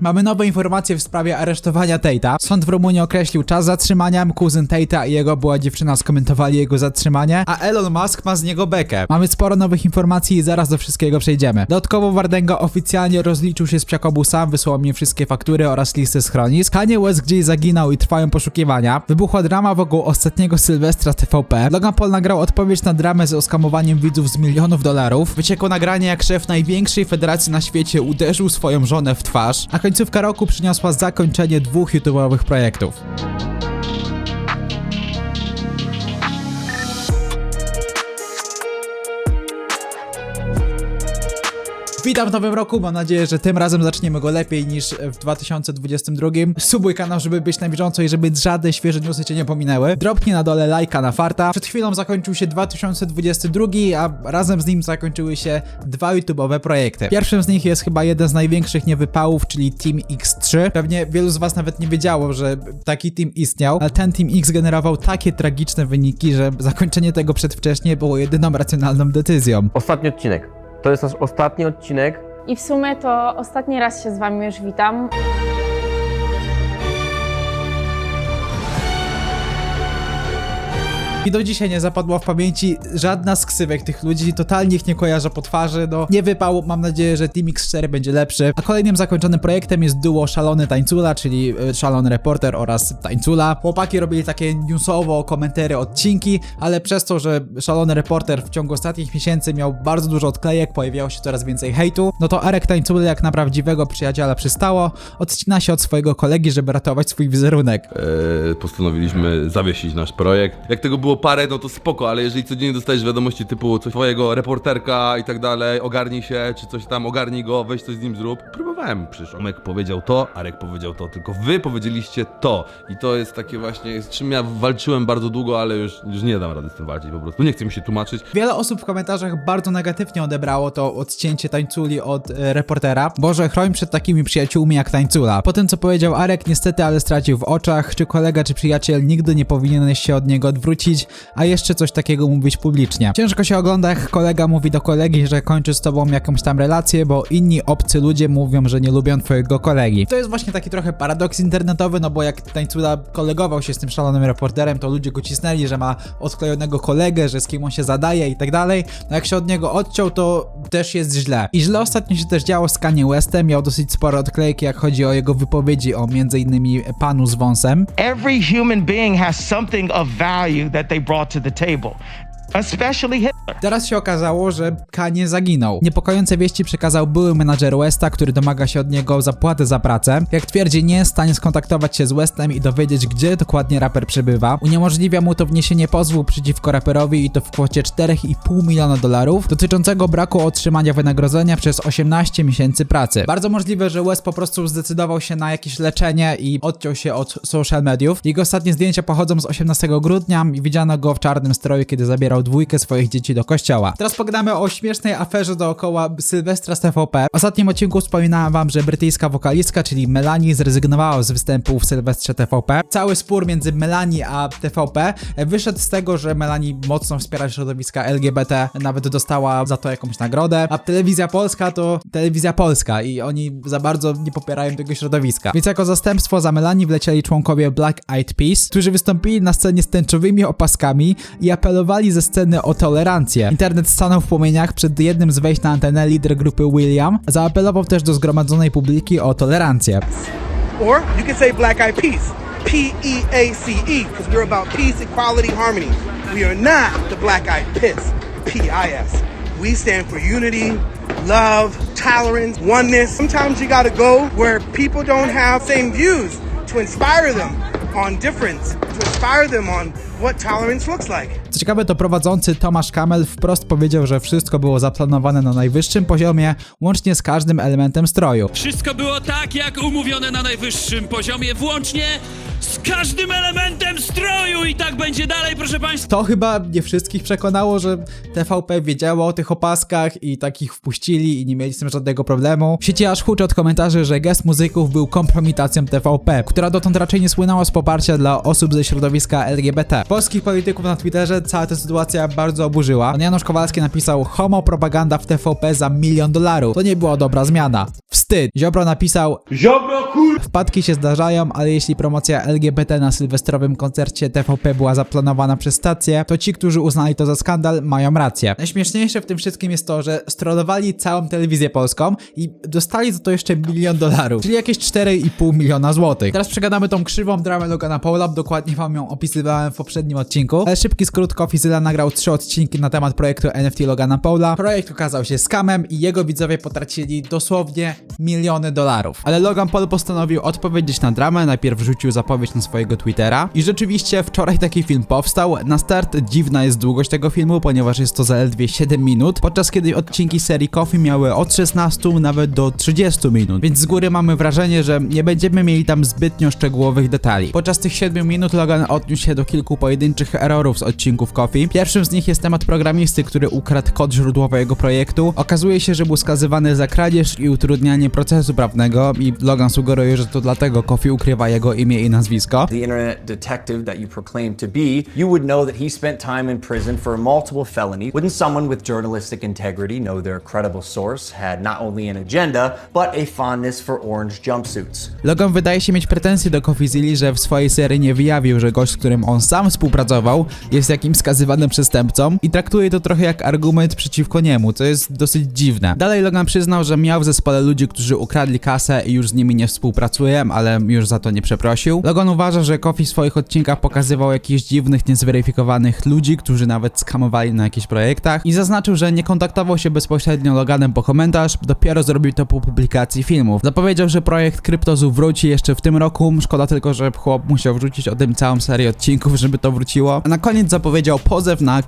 Mamy nowe informacje w sprawie aresztowania Tate'a. Sąd w Rumunii określił czas zatrzymania. Kuzyn Tate'a i jego była dziewczyna skomentowali jego zatrzymanie, a Elon Musk ma z niego bekę. Mamy sporo nowych informacji i zaraz do wszystkiego przejdziemy. Dodatkowo Wardenga oficjalnie rozliczył się z Przekobu sam, wysłał mi wszystkie faktury oraz listy schronisk. Kanye West gdzieś zaginął i trwają poszukiwania. Wybuchła drama wokół ostatniego Sylwestra TVP. Logan Paul nagrał odpowiedź na dramę z oskamowaniem widzów z milionów dolarów. Wyciekło nagranie jak szef największej federacji na świecie uderzył swoją żonę w twarz, a końcówka roku przyniosła zakończenie dwóch YouTube'owych projektów. Witam w nowym roku, mam nadzieję, że tym razem zaczniemy go lepiej niż w 2022. Subuj kanał, żeby być na bieżąco i żeby żadne świeże newsy cię nie pominęły. Dropnij na dole lajka na farta. Przed chwilą zakończył się 2022, a razem z nim zakończyły się dwa YouTube'owe projekty. Pierwszym z nich jest chyba jeden z największych niewypałów, czyli Team X3. Pewnie wielu z was nawet nie wiedziało, że taki team istniał, ale ten Team X generował takie tragiczne wyniki, że zakończenie tego przedwcześnie było jedyną racjonalną decyzją. Ostatni odcinek. To jest nasz ostatni odcinek. I w sumie to ostatni raz się z Wami już witam. I do dzisiaj nie zapadła w pamięci żadna z ksywek tych ludzi, totalnie ich nie kojarzę po twarzy, no nie wypał, mam nadzieję, że Team X4 będzie lepszy. A kolejnym zakończonym projektem jest duo Szalony Tańcula, czyli e, Szalony Reporter oraz Tańcula. Chłopaki robili takie newsowo komentary odcinki, ale przez to, że Szalony Reporter w ciągu ostatnich miesięcy miał bardzo dużo odklejek, pojawiało się coraz więcej hejtu, no to Arek Tańcula jak na prawdziwego przyjaciela przystało, odcina się od swojego kolegi, żeby ratować swój wizerunek. e, postanowiliśmy zawiesić nasz projekt. Jak tego było parę, no to spoko, ale jeżeli codziennie dostajesz wiadomości typu coś twojego reporterka i tak dalej, ogarnij się, czy coś tam, ogarnij go, weź coś z nim zrób. Próbowałem, przecież Omek powiedział to, Arek powiedział to, tylko wy powiedzieliście to. I to jest takie właśnie, z czym ja walczyłem bardzo długo, ale już, już nie dam rady z tym walczyć po prostu. Nie chcę mi się tłumaczyć. Wiele osób w komentarzach bardzo negatywnie odebrało to odcięcie tańculi od e, reportera. Boże, chroń przed takimi przyjaciółmi jak tańcula. Po tym, co powiedział Arek, niestety, ale stracił w oczach, czy kolega, czy przyjaciel nigdy nie powinien się od niego odwrócić, a jeszcze coś takiego mówić publicznie. Ciężko się ogląda, jak kolega mówi do kolegi, że kończy z tobą jakąś tam relację, bo inni obcy ludzie mówią, że nie lubią twojego kolegi. To jest właśnie taki trochę paradoks internetowy, no bo jak tańcula kolegował się z tym szalonym reporterem, to ludzie go cisnęli, że ma odklejonego kolegę, że z kim on się zadaje i tak dalej. No jak się od niego odciął, to też jest źle. I źle ostatnio się też działo z Kanye Westem, miał dosyć spore odklejki, jak chodzi o jego wypowiedzi o między innymi panu z wąsem. Every human being has something of value that they brought to the table, especially Hitler. Teraz się okazało, że Kanye zaginął. Niepokojące wieści przekazał były menadżer Westa, który domaga się od niego zapłaty za pracę. Jak twierdzi, nie jest w stanie skontaktować się z Westem i dowiedzieć, gdzie dokładnie raper przebywa. Uniemożliwia mu to wniesienie pozwu przeciwko raperowi i to w kwocie 4,5 miliona dolarów, dotyczącego braku otrzymania wynagrodzenia przez 18 miesięcy pracy. Bardzo możliwe, że West po prostu zdecydował się na jakieś leczenie i odciął się od social mediów. Jego ostatnie zdjęcia pochodzą z 18 grudnia i widziano go w czarnym stroju, kiedy zabierał dwójkę swoich dzieci do kościoła. Teraz pogadamy o śmiesznej aferze dookoła Sylwestra z TVP. W ostatnim odcinku wspominałem wam, że brytyjska wokalistka, czyli Melanie, zrezygnowała z występu w Sylwestrze TVP. Cały spór między Melanie a TVP wyszedł z tego, że Melanie mocno wspiera środowiska LGBT, nawet dostała za to jakąś nagrodę, a telewizja polska to telewizja polska i oni za bardzo nie popierają tego środowiska. Więc jako zastępstwo za Melanie wlecieli członkowie Black Eyed Peas, którzy wystąpili na scenie z tęczowymi opaskami i apelowali ze sceny o tolerancję. Internet stanął w płomieniach przed jednym z wejść na antenę lider grupy William. Zaapelował też do zgromadzonej publiki o tolerancję. Or you can say Black Eyed Peas. P E A C E, because we're about peace, equality, harmony. We are not the Black Eyed Piss. P I S. We stand for unity, love, tolerance, oneness. Sometimes you gotta go where people don't have same views to inspire them on difference, to inspire them on what tolerance looks like. Co ciekawe, to prowadzący Tomasz Kamel wprost powiedział, że wszystko było zaplanowane na najwyższym poziomie, łącznie z każdym elementem stroju. Wszystko było tak, jak umówione na najwyższym poziomie, włącznie z każdym elementem stroju i tak będzie dalej, proszę państwa. To chyba nie wszystkich przekonało, że TVP wiedziało o tych opaskach i takich wpuścili i nie mieli z tym żadnego problemu. Sieci aż huczy od komentarzy, że gest muzyków był kompromitacją TVP, która dotąd raczej nie słynęła z poparcia dla osób ze środowiska LGBT. Polskich polityków na Twitterze cała ta sytuacja bardzo oburzyła. Pan Janusz Kowalski napisał homo propaganda w TVP za milion dolarów. To nie była dobra zmiana. Wstyd. Ziobro napisał Wpadki się zdarzają, ale jeśli promocja LGBT na sylwestrowym koncercie TVP była zaplanowana przez stację, to ci, którzy uznali to za skandal, mają rację. Najśmieszniejsze w tym wszystkim jest to, że strollowali całą telewizję polską i dostali za to jeszcze milion dolarów, czyli jakieś 4,5 miliona złotych. Teraz przegadamy tą krzywą dramę Logana Paula, dokładnie wam ją opisywałem w poprzednim odcinku, ale szybki skrót, Coffeezilla nagrał trzy odcinki na temat projektu NFT Logana Paula. Projekt okazał się skamem i jego widzowie potracili dosłownie miliony dolarów. Ale Logan Paul postanowił odpowiedzieć na dramę, najpierw wrzucił zapowiedź na swojego Twittera i rzeczywiście wczoraj taki film powstał. Na start dziwna jest długość tego filmu, ponieważ jest to zaledwie 7 minut, podczas kiedy odcinki serii Coffee miały od 16 nawet do 30 minut, więc z góry mamy wrażenie, że nie będziemy mieli tam zbytnio szczegółowych detali. Podczas tych 7 minut Logan odniósł się do kilku pojedynczych errorów z odcinków Coffee. Pierwszym z nich jest temat programisty, który ukradł kod źródłowy jego projektu. Okazuje się, że był skazywany za kradzież i utrudnianie procesu prawnego i Logan sugeruje, że to dlatego Coffee ukrywa jego imię i nazwisko. the internet detective that you to be, you would know that he spent time in prison for multiple felonies. Wouldn't someone with journalistic integrity know their credible source had not only an agenda, but a fondness for orange jumpsuits? Logan wydaje się mieć pretensje do Coffeezilli, że w swojej serii nie wyjawił, że gość, z którym on sam współpracował, jest jakimś skazywanym przestępcą i traktuje to trochę jak argument przeciwko niemu, co jest dosyć dziwne. Dalej Logan przyznał, że miał w zespole ludzi, którzy ukradli kasę i już z nimi nie współpracuje, ale już za to nie przeprosił. Logan uważa, że Coffee w swoich odcinkach pokazywał jakichś dziwnych, niezweryfikowanych ludzi, którzy nawet skamowali na jakichś projektach i zaznaczył, że nie kontaktował się bezpośrednio Loganem po komentarz, dopiero zrobił to po publikacji filmów. Zapowiedział, że projekt Kryptozu wróci jeszcze w tym roku, szkoda tylko, że chłop musiał wrzucić o tym całą serię odcinków, żeby to wróciło. A na koniec zapowiedział pozew na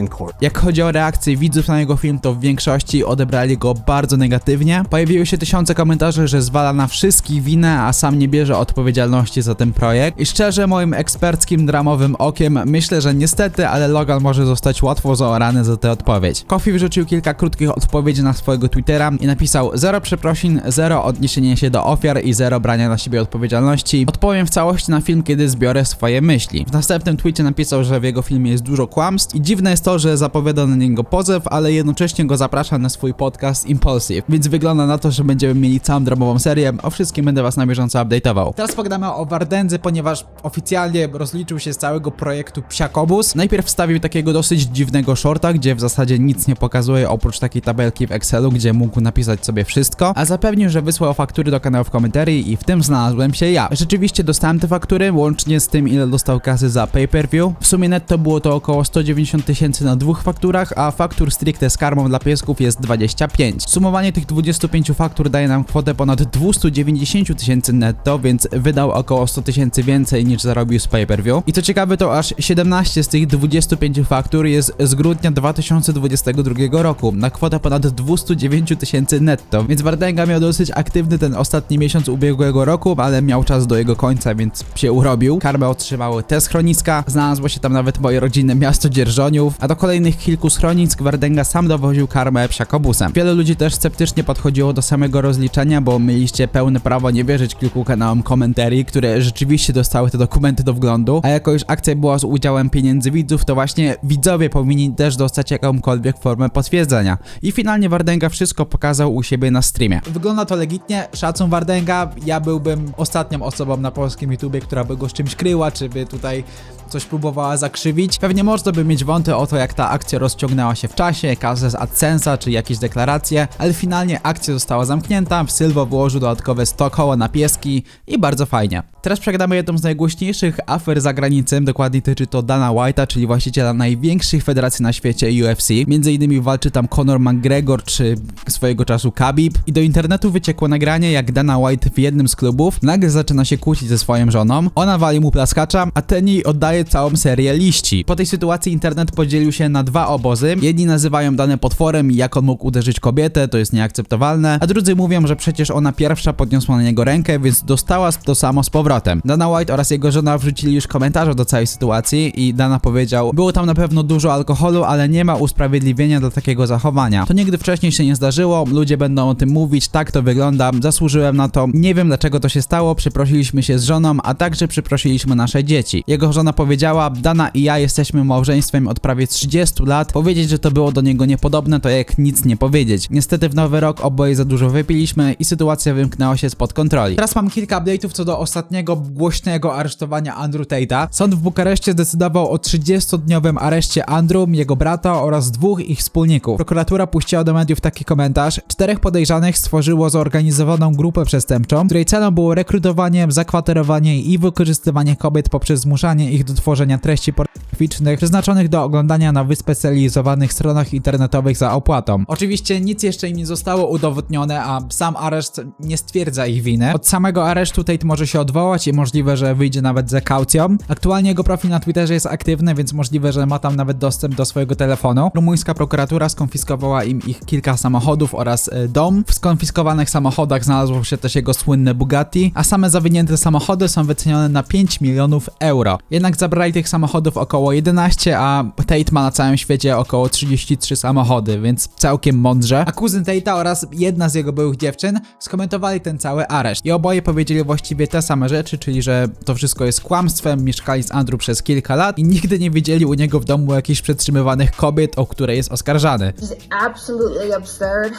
in court. Jak chodzi o reakcje widzów na jego film, to w większości odebrali go bardzo negatywnie. Pojawiły się tysiące komentarzy, że zwala na wszystkich winę, a sam nie bierze odpowiedzialności za ten projekt. I szczerze, moim eksperckim dramowym okiem myślę, że niestety, ale Logan może zostać łatwo zaorany za tę odpowiedź. Coffee wrzucił kilka krótkich odpowiedzi na swojego Twittera i napisał zero przeprosin, zero odniesienia się do ofiar i zero brania na siebie odpowiedzialności. Odpowiem w całości na film, kiedy zbiorę swoje myśli. W następnym tweetie napisał, że w jego filmie jest dużo kłamstw i dziwne jest to, że zapowiada na niego pozew, ale jednocześnie go zaprasza na swój podcast Impulsive, więc wygląda na to, że będziemy mieli całą dramową serię. O wszystkim będę was na bieżąco update'ował. Teraz pogadamy o Wardędzy, ponieważ oficjalnie rozliczył się z całego projektu Psiakobus. Najpierw wstawił takiego dosyć dziwnego shorta, gdzie w zasadzie nic nie pokazuje oprócz takiej tabelki w Excelu, gdzie mógł napisać sobie wszystko, a zapewnił, że wysłał faktury do kanału w komentarii i w tym znalazłem się ja. Rzeczywiście dostałem te faktury, łącznie z tym ile dostał kasy za pay-per-view. W sumie netto było to około 190 tysięcy na dwóch fakturach, a faktur stricte z karmą dla piesków jest 25. Sumowanie tych 25 faktur daje nam kwotę ponad 290 tysięcy netto, więc wydał około 100 tysięcy więcej niż zarobił z pay-per-view. I co ciekawe, to aż 17 z tych 25 faktur jest z grudnia 2022 roku, na kwotę ponad 209 tysięcy netto, więc Wardęga miał dosyć aktywny ten ostatni miesiąc ubiegłego roku, ale miał czas do jego końca, więc się urobił. Karmę otrzymały te schroniska, znalazło się tam nawet moje rodzinne miasto Dzierżoniów, a do kolejnych kilku schronisk Wardęga sam dowoził karmę psiakobusem. Wiele ludzi też sceptycznie podchodziło do samego rozliczenia, bo mieliście pełne prawo nie wierzyć kilku kanałom komentarii, które rzeczywiście dostały te dokumenty do wglądu, a jako już akcja była z udziałem pieniędzy widzów, to właśnie widzowie powinni też dostać jakąkolwiek formę potwierdzenia. I finalnie Wardęga wszystko pokazał u siebie na streamie. Wygląda to legitnie, szacun Wardęga, ja byłbym ostatnią osobą na polskim YouTubie, która by go z czymś kryła, czy by tutaj coś próbowała zakrzywić. Pewnie można by mieć wąty o to, jak ta akcja rozciągnęła się w czasie, kasę z AdSense'a, czy jakieś deklaracje, ale finalnie akcja została zamknięta, Sylwo włożył dodatkowe 100 koła na pieski i bardzo fajnie. Teraz przegadamy jedną z najgłośniejszych afer za granicą, dokładnie tyczy to Dana White'a, czyli właściciela największych federacji na świecie UFC. Między innymi walczy tam Conor McGregor czy swojego czasu Khabib. I do internetu wyciekło nagranie, jak Dana White w jednym z klubów nagle zaczyna się kłócić ze swoją żoną. Ona wali mu plaskacza, a ten jej oddaje całą serię liści. Po tej sytuacji internet podzielił się na dwa obozy. Jedni nazywają Dane potworem i jak on mógł uderzyć kobietę, to jest nieakceptowalne, a drudzy mówią, że przecież ona pierwsza podniosła na niego rękę, więc dostała to samo z powrotem. Dana White oraz jego żona wrzucili już komentarze do całej sytuacji i Dana powiedział, było tam na pewno dużo alkoholu, ale nie ma usprawiedliwienia dla takiego zachowania. To nigdy wcześniej się nie zdarzyło, ludzie będą o tym mówić, tak to wygląda, zasłużyłem na to, nie wiem dlaczego to się stało, przeprosiliśmy się z żoną, a także przeprosiliśmy nasze dzieci. Jego żona powiedziała, Dana i ja jesteśmy małżeństwem od prawie 30 lat, powiedzieć, że to było do niego niepodobne, to jak nic nie powiedzieć. Niestety w nowy rok oboje za dużo wypiliśmy i sytuacja wymknęła się spod kontroli. Teraz mam kilka update'ów co do ostatniego głośnego aresztowania Andrew Tate'a. Sąd w Bukareszcie zdecydował o 30-dniowym areszcie Andrew, jego brata oraz dwóch ich wspólników. Prokuratura puściła do mediów taki komentarz. Czterech podejrzanych stworzyło zorganizowaną grupę przestępczą, której celem było rekrutowanie, zakwaterowanie i wykorzystywanie kobiet poprzez zmuszanie ich do tworzenia treści pornograficznych przeznaczonych do oglądania na wyspecjalizowanych stronach internetowych za opłatą. Oczywiście nic jeszcze im nie zostało udowodnione, a sam areszt nie stwierdza ich winy. Od samego aresztu Tate może się odwołać i możliwe, że wyjdzie nawet za kaucją. Aktualnie jego profil na Twitterze jest aktywny, więc możliwe, że ma tam nawet dostęp do swojego telefonu. Rumuńska prokuratura skonfiskowała im ich kilka samochodów oraz e, dom. W skonfiskowanych samochodach znalazło się też jego słynne Bugatti, a same zawinięte samochody są wycenione na 5 milionów euro. Jednak zabrali tych samochodów około 11, a Tate ma na całym świecie około 33 samochody, więc całkiem mądrze. A kuzyn Tate'a oraz jedna z jego byłych dziewczyn skomentowali ten cały areszt. I oboje powiedzieli właściwie te same rzeczy, czyli że to wszystko jest kłamstwem, mieszkali z Andrew przez kilka lat i nigdy nie widzieli u niego w domu jakichś przetrzymywanych kobiet, o które jest oskarżany. absolutely absurd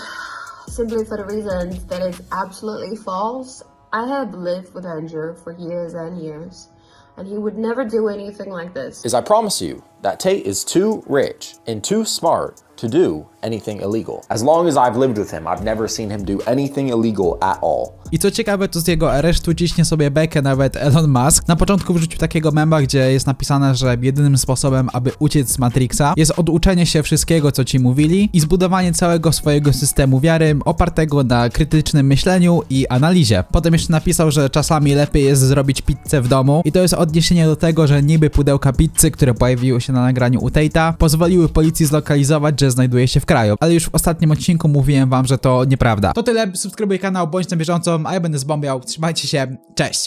simply for the reason that it's absolutely false. I have lived with Andrew for years and years, and he would never do anything like this. is I promise you that Tate is too rich and too smart to do anything illegal. As long as I've lived with him, I've never seen him do anything illegal at all. I co ciekawe, to z jego aresztu ciśnie sobie bekę nawet Elon Musk. Na początku wrzucił takiego mema, gdzie jest napisane, że jedynym sposobem, aby uciec z Matrixa jest oduczenie się wszystkiego, co ci mówili i zbudowanie całego swojego systemu wiary opartego na krytycznym myśleniu i analizie. Potem jeszcze napisał, że czasami lepiej jest zrobić pizzę w domu i to jest odniesienie do tego, że niby pudełka pizzy, które pojawiły się na nagraniu u Tate'a, pozwoliły policji zlokalizować, że znajduje się w kraju. Ale już w ostatnim odcinku mówiłem wam, że to nieprawda. To tyle, subskrybuj kanał, bądź na bieżąco, a ja będę zbombiał. Trzymajcie się, cześć!